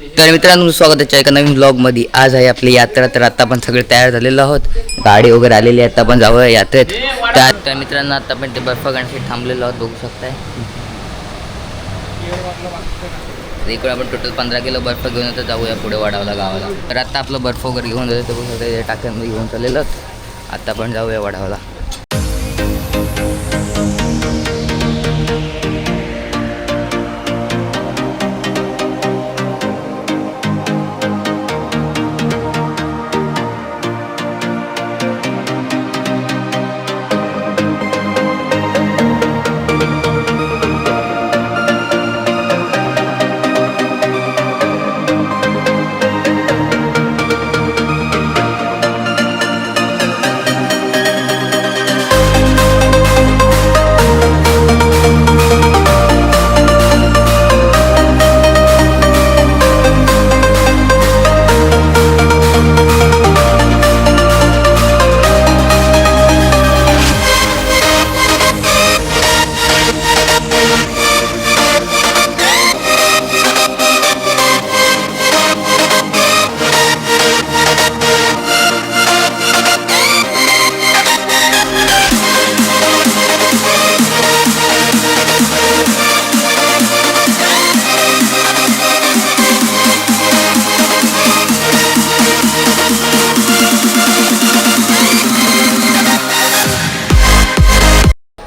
तर मित्रांनो स्वागत आहे एका नवीन ब्लॉगमध्ये आज आहे आपली यात्रा. तर आता आपण सगळे तयार झालेलो आहोत. गाडी वगैरे आलेली आहे आता आपण जाऊया यात्रेत. त्या त्या मित्रांनो आता आपण ते बर्फ गाण्यासाठी थांबलेलो आहोत बघू शकताय. इकडे आपण टोटल पंधरा किलो बर्फ घेऊन येतो जाऊया पुढे वाढावला गावाला. तर आता आपलं बर्फ वगैरे घेऊन जातो ते बघू शकता टाक्यांमध्ये घेऊन चाललेलं आता आपण जाऊया वाढावला.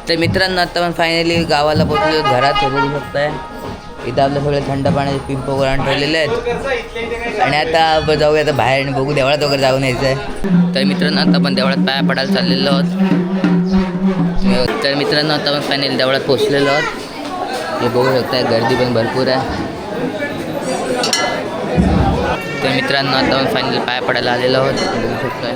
तर मित्रांनो आता पण फायनली गावाला पोहोचलो. घरात हे बघू शकताय इथं आपलं सगळे थंड पाण्याचे पिंप वगैरे ठेवलेले आहेत. आणि आता जाऊया आता बाहेर आणि बघू देवळात वगैरे जाऊन यायचं आहे तर मित्रांनो आता पण देवळात पाया पडायला चाललेलो आहोत. तर मित्रांनो आता पण फायनली देवळात पोहोचलेलो आहोत. हे बघू शकताय गर्दी पण भरपूर आहे. तर मित्रांनो आता पण फायनली पाया पडायला आलेलो आहोत. बघू शकताय.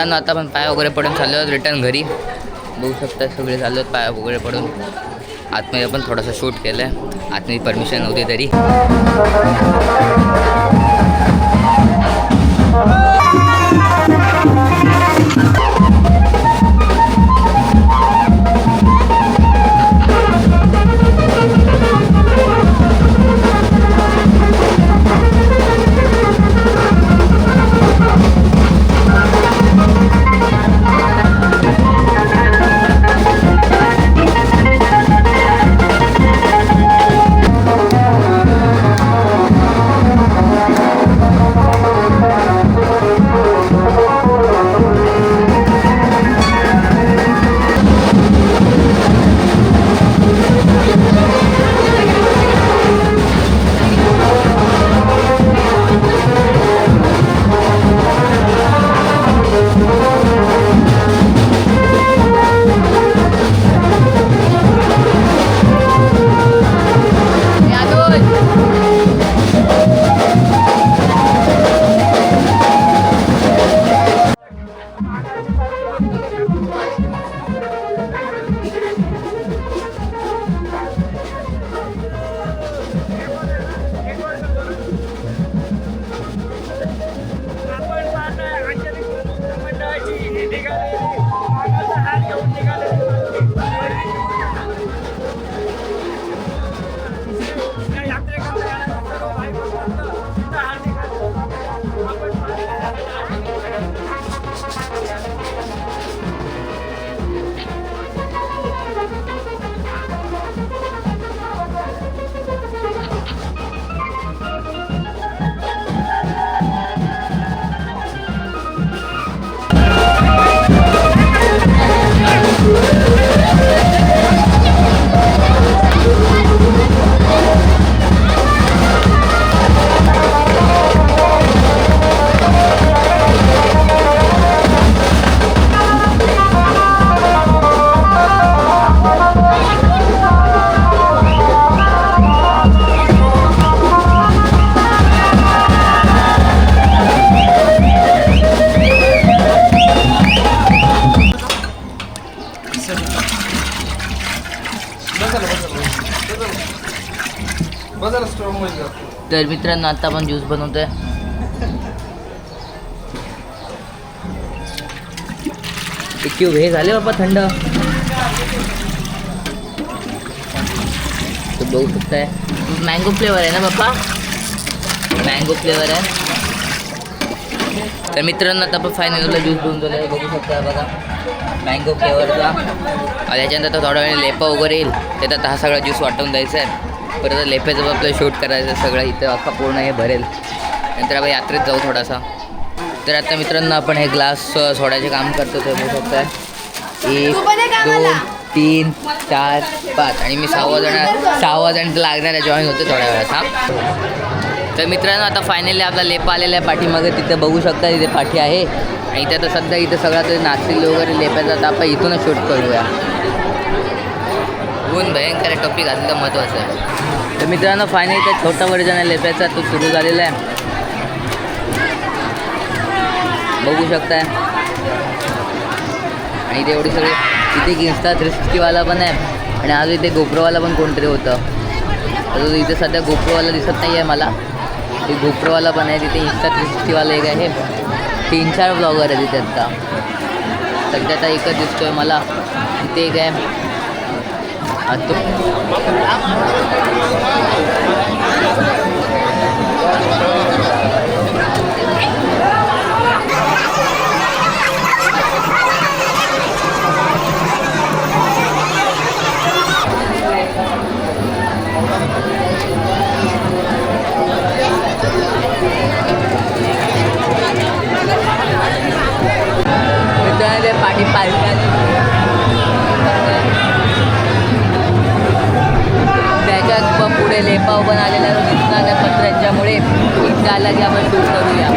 मित्रांनो आता आपण पाय वगैरे पडून चाललो आहोत. रिटर्न घरी. बघू शकता सगळे चाललो आहेत पाय वगैरे पडून. आतमध्ये पण थोडंसं शूट केलं आहे आतमध्ये परमिशन नव्हती तरी. तर मित्रांनो आता आपण ज्यूस बनवतोय. ते क्यूब हे झाले बाबा थंड. तर बघू शकताय. मँगो फ्लेवर आहे ना बाप्पा मँगो फ्लेवर आहे. तर मित्रांनो आता आपण फायनलला ज्यूस बनवतो आहे बघू शकता बघा. मँगो फ्लेवरचा त्याच्यानंतर थोडा थोड्या वेळ लेपा वगैरे येईल. त्यात आता हा सगळा ज्यूस वाटून द्यायचा आहे. परत लेप्याचं आपलं शूट करायचं सगळं इथं अख्खा पूर्ण हे भरेल. नंतर आपण यात्रेत जाऊ थोडासा. तर आता मित्रांनो आपण हे ग्लास सोडायचे काम करतो ते बघू शकता एक दोन तीन चार पाच. आणि मी सहावा जण सहावा जण लागणार आहे जॉईन होतो थोड्या वेळात हा. तर मित्रांनो आता फायनली आपला लेपा आलेला आहे पाठीमागे तिथं बघू शकता तिथे पाठी आहे. आणि इथे आता सध्या इथं सगळा ते नाचतील वगैरे लेपायचा तर आपण इथूनच शूट करूया. ऊन भयंकर टोपी घातलं महत्त्वाचं आहे तर मित्रांनो फायनली त्या छोटा वर्जन आहे लेप्याचा तो सुरू झालेला आहे. बघू शकताय. आणि इथे एवढी सगळी इथे एक इन्स्टा थ्री सिक्स्टीवाला पण आहे. आणि आज इथे गोप्रोवाला पण कोणतरी होतं. तर इथे सध्या गोप्रोवाला दिसत नाही आहे मला. ते गोप्रोवाला पण आहे. तिथे इन्स्टा थ्री सिक्स्टीवाला एक आहे. तीन चार ब्लॉगर आहे तिथे आता. सध्या आता एकच दिसतोय मला. तिथे एक आहे. हा तो मित्रांनो ते पाठी पालखी आली. त्याच्यात प- पुढे लेपाव पण आलेला की आपण करूया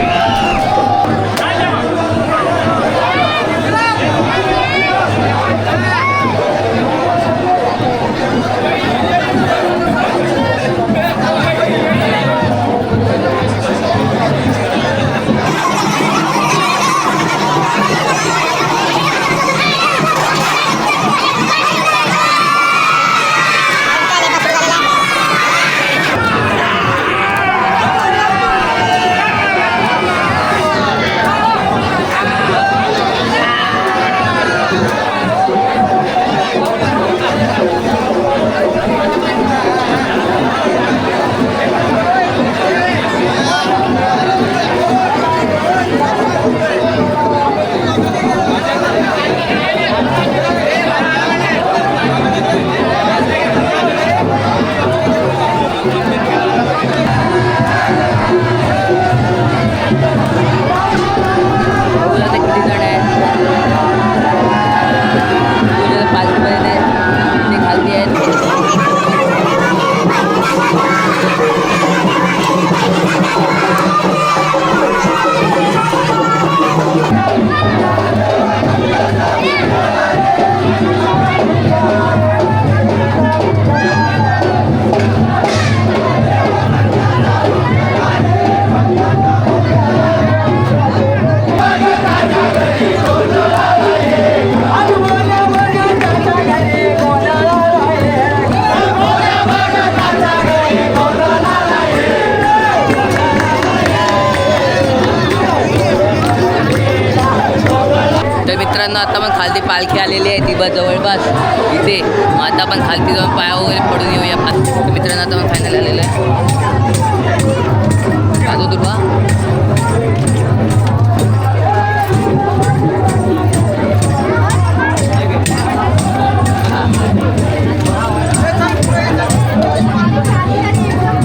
आपण जाऊन पाया वगैरे पडून येऊया. पाच तर मित्रांनो आता पण फायनल आलेलं आहे. साधू दुर्वा.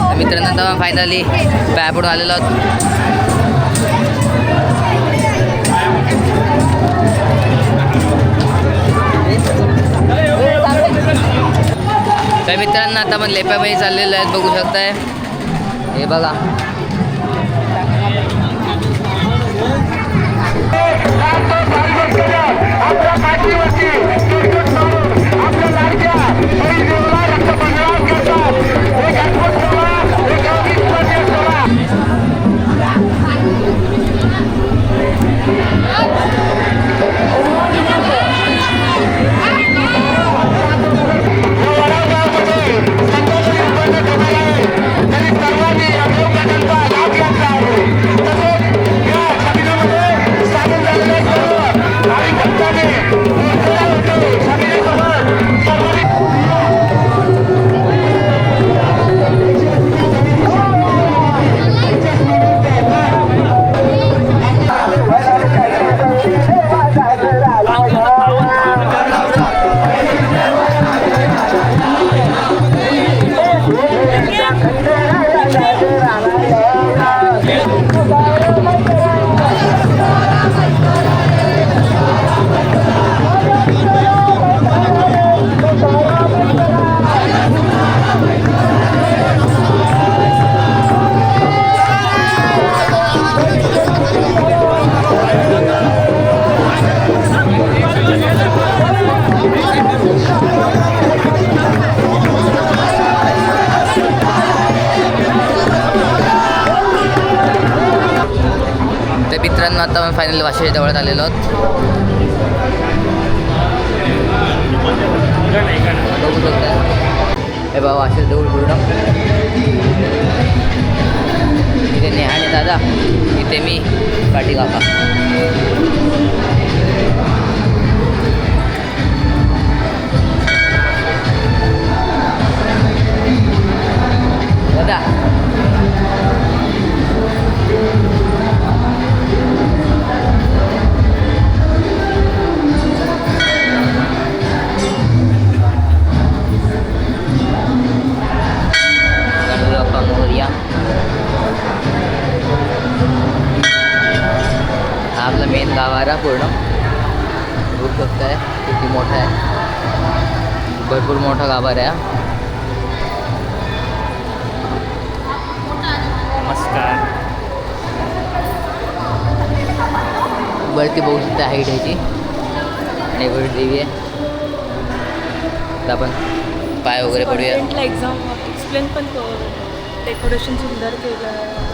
तर मित्रांनो आता फायनली पाया पडून आलेलो आहोत. मित्रांना आता आपण लेप्यामध्ये चाललेलो आहेत बघू शकताय. हे बघा. मित्रांनो आता आपण फायनली वाशिच्या जवळात आलेलो आहोत. बघू शकता. हे बाबा वाशिष जवळ पूर्ण इथे नेहाने दादा इथे मी काठी काका. बघू शकताय किती मोठा आहे भरपूर मोठा गाभारा आहे हा. नमस्कार। वरती बघू शकता हाईट ह्याची आणि वर देवी आहे तर आपण पाय वगैरे पडूया एक्झाम एक्सप्लेन पण कर. डेकोरेशन सुंदर केलं आहे.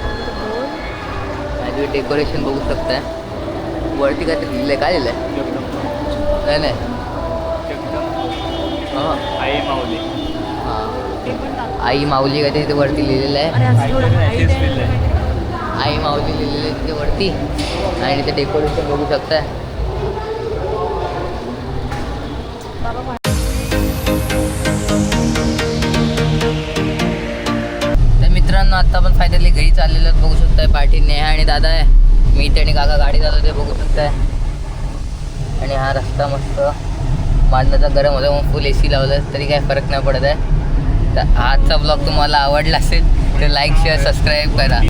डेकोरेशन बघू शकताय वरती काय लिहिलं आहे काय लिहिलं आहे नाही नाही. हां. आई माऊली. हां. ते पण. आई माऊली काय तिथे वरती लिहिलेलं आहे. आई माऊली लिहिलेलं आहे तिथे वरती. आणि ते डेकोरेशन बघू शकताय. तर मित्रांनो आता आपण फायनली घरी चाललेलो बघू शकताय पाठी नेहा आणि दादा आहे. मी इथे आणि काका गाडी चालवते बघू शकताय. आणि हा रस्ता मस्त मांडण्याचा गरम होता मग फुल ए सी लावलं तरी काय फरक नाही पडत आहे. तर आजचा ब्लॉग तुम्हाला आवडला असेल तर लाईक शेअर सबस्क्राईब करा.